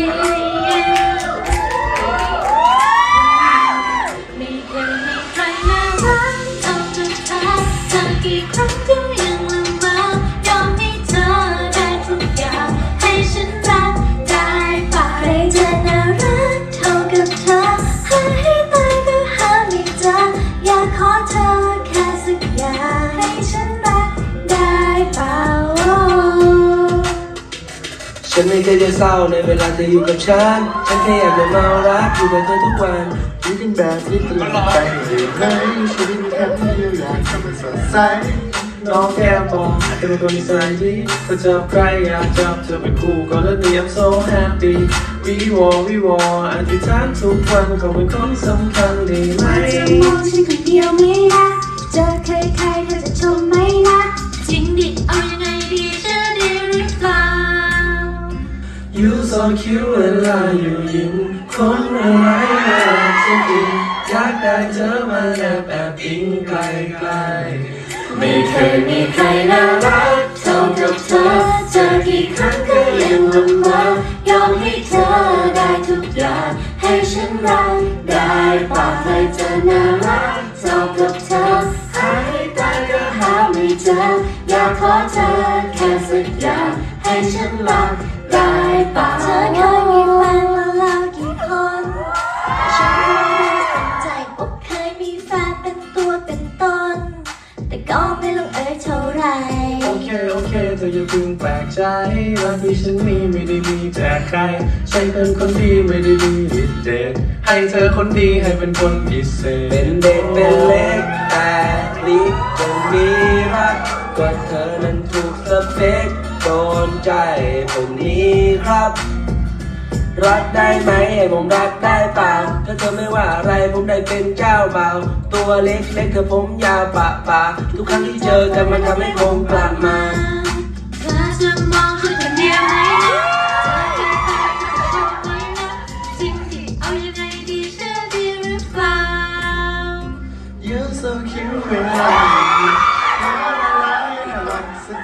ไม่เคยมีใครน่ารักเท่ากับเธอเจอกี่ครั้งก็ ไม่เคยจะเศร้าในเวลาเธออยู่กับฉัน ฉันแค่อยากจะเมารักอยู่กับเธอทุกวันคิดกันแบบนี้ตลอดไปเลยชีวิตมีแค่เดียวอยากทำมันสดใสน้องแก้มบอกเธอเป็นคนนิสัยดีถ้าเจอใครอยากจับเธอเป็นคู่ก็แล้วเนียม so happy วิวอวิวออธิษฐานทุกวันเขาเป็นคนสำคัญดีไหมจะมองฉันคนเดียวไม่นะเจอใครใครๆเธอจะชมไหมนะจริงดิเอายังไงดี You so cute เวลาอยู่ยิ้มคนอะไรน่ารักสักทีอยากได้เธอมาแอบแอบอิงไกลไกลๆไม่เคยมีใครน่ารักเท่ากับเธอเจอกี่ครั้งก็ยังลำบากยอมให้เธอได้ทุกอย่าง ให้ฉันรักได้ปากใครจะน่ารักเท่ากับเธอหาให้ตายก็หาไม่เจออยากขอเธอแค่สักอย่าง ให้ฉันรักได้ปาเธอเคยมีแฟนมาแล้วกี่คนฉันก็ไม่สนใจอกเคยมีแฟนเป็นตัวเป็นตน แต่ก็ไม่ลงเอยเท่าไหรโอเคโอเคเธออย่าเพิ่งแปลกใจรักที่ฉันมีไม่ได้มีแต่ใครใช่เป็นคนดีไม่ได้ดีพิเศษให้เธอคนดีให้เป็นคนพิเศษเป็นเด็กเป็นเล็กแต่ลิกจนมีรักก็เธอนั้นถูกสเปค โดนใจผมนี้ครับ รักได้ไหมให้ผมรักได้เปล่าถ้าเธอไม่ว่าอะไรผมได้เป็นเจ้าเบาตัวเล็กเล็กเธอผมยาวปะปะทุกครั้งที่เจอกันมันทำให้ผมกลับมา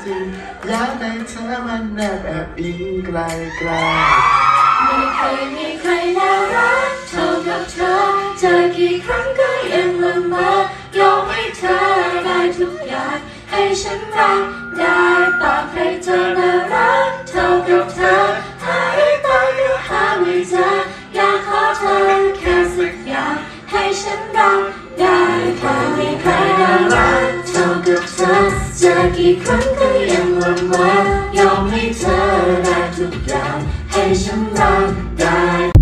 ทีอยากได้เธอมันแนบแอบอิงไกลไกลไม่เคยมีใครน่ารักเท่ากับเธอ เจอกี่ครั้งก็ยังละเมอยอมให้เธอได้ทุกอย่าง ให้ฉันรักได้ปากใครเจอน่ารักเท่ากับเธอหาให้ตายก็หาไม่เจออยากขอเธอแค่สักอย่าง ให้ฉันรักได้แค่มีใครน่ารักเท่ากับเธอ เจอกี่ครั้ง ก็ยังละมอยอมให้เธอได้ทุกอย่างให้ฉันรักได้